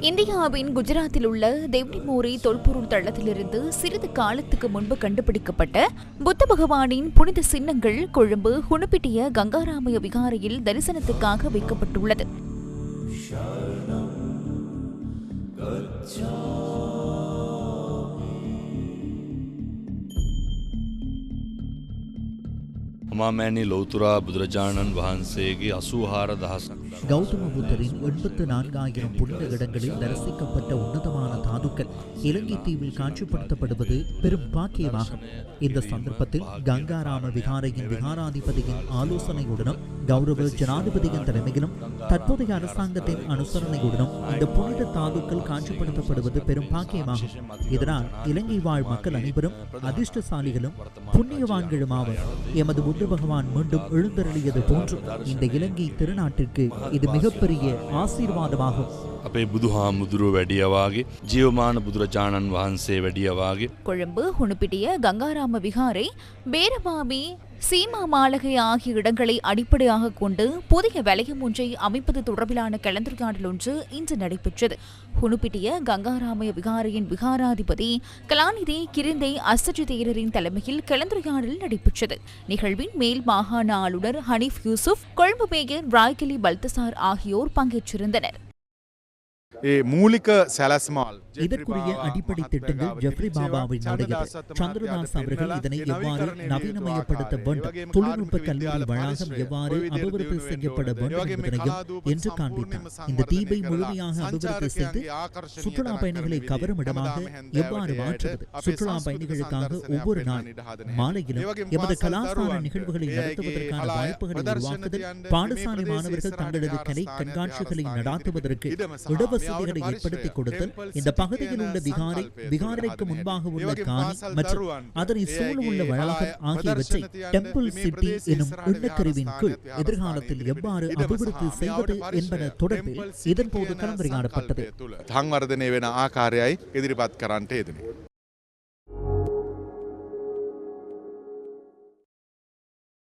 இந்தியாவின் குஜராத்தில் உள்ள தெவ்னிமோரி தொல்பொருள் தளத்திலிருந்து சிறிது காலத்துக்கு முன்பு கண்டுபிடிக்கப்பட்ட புத்த பகவானின் புனித சின்னங்கள் கொழும்பு குணப்பிட்டிய கங்காராமய விகாரையில் தரிசனத்துக்காக வைக்கப்பட்டுள்ளது. அமாமேனி லௌத்துரா புத்ரஜானன் வஹன்சேகி அசூஹார தஹசன் கௌதம புத்தரின் எண்பத்து நான்காயிரம் புனித இடங்களில் தரிசிக்கப்பட்ட உன்னதமான தாதுக்கள் இலங்கை தீவில் காட்சிப்படுத்தப்படுவது பெரும் பாக்கியமாகும் இந்த சந்தர்ப்பத்தில் கங்காராம விகாரையின் விகாராதிபதியின் ஆலோசனையுடனும் கௌரவ ஜனாதிபதியின் தலைமையிலும் தற்போதைய அரசாங்கத்தின் அனுசரணையுடனும் இந்த புனித தாதுக்கள் காட்சிப்படுத்தப்படுவது பெரும் பாக்கியமாகும் இதனால் இலங்கை வாழ் மக்கள் அனைவரும் அதிர்ஷ்டசாலிகளும் புண்ணியவான்களும் ஆவர் எமது புத்த பகவான் மீண்டும் எழுந்தருளியது போன்று இந்த இலங்கை திருநாட்டிற்கு இது மிகப்பெரிய ஆசீர்வாதமாகும் අපේ බුදු හාමුදුරුව වැඩියවාගේ ජියවමාන බුදුරජාණන් වහන්සේ වැඩියවාගේ கொழும்பு குணுப்பிட்டிய கங்காராம விகாரை பேரபாவி சீமா மாளிகை ஆகிய இடங்களை அடிப்படையாக கொண்டு புதிய வலயம் ஒன்றை அமைப்பது தொடர்பிலான கலந்துரையாடல் ஒன்று இன்று நடைபெற்றது. குனுப்பிட்டிய கங்காராமய விகாரையின் விகாராதிபதி கலாநிதி கிரிந்தை அசஜி தேரரின் தலைமையில் கலந்துரையாடல் நடைபெற்றது. நிகழ்வின் மேல் மாகாண ஆளுநர் ஹனீஃப் யூசுப் கொழும்பு மேயர் ராய்கிலி பல்தசார் ஆகியோர் பங்கேற்றிருந்தனர். மூலிக சலஸ்மால். இதற்குரிய அடிப்படை திட்டங்கள் ஜெஃப்ரி பாபாவின் உடையது சந்திரதாஸ் அவர்கள் இதனை எவ்வாறு நவீனமயப்படுத்த வேண்டும்? தொழில்நுட்ப கல்லூரி வளாகம் எவ்வாறு அபிவிருத்தி செய்யப்பட வேண்டும் என்பதனையும் என்று காண்பித்தார். இந்த தீபை முழுமையாக அபிவிருத்தி செய்து சுற்றுலா பயணிகளை கவரும் இடமாக எவ்வாறு மாற்றுவது? சுற்றுலா பயணிகளுக்காக ஒவ்வொரு நாள் மாலையிலும் எமது கலாச்சார நிகழ்வுகளை நடத்துவதற்கான வாய்ப்புகளை உருவாக்குதல் பாடசாலை மாணவர்கள் தங்களது கலை கண்காட்சிகளை நடாத்துவதற்கு இடவ வசதிகளை ஏற்படுத்தி கொடுத்தல் இந்த பகுதியில் உள்ள திகாரை திகாரைக்கு முன்பாக உள்ள காணி மற்றும் அதனை சூழ உள்ள வளாகம் ஆகியவற்றை டெம்பிள் சிட்டி எனும் எண்ணக்கருவின் கீழ் எதிர்காலத்தில் எவ்வாறு அபிவிருத்தி செய்வது என்பன தொடர்பில் இதன்போது கலந்துரையாடப்பட்டது. தாங்வர்தனை ஆகாரியாய் எதிர்பார்க்கிறான்